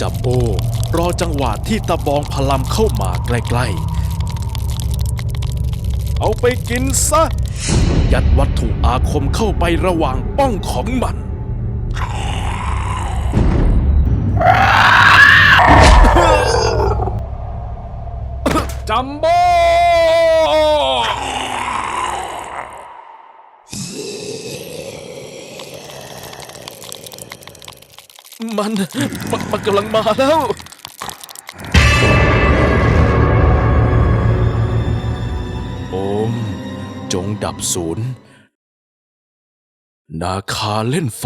จัมโบ้รอจังหวะที่ตะบองพลัมเข้ามาใกล้ๆ เอาไปกินซะ ยัดวัตถุอาคมเข้าไประหว่างป้องของมัน จัมโบ้ มันมันมันกำลังมาแล้ว โอม จงดับศูนย์ นาคาเล่นไฟ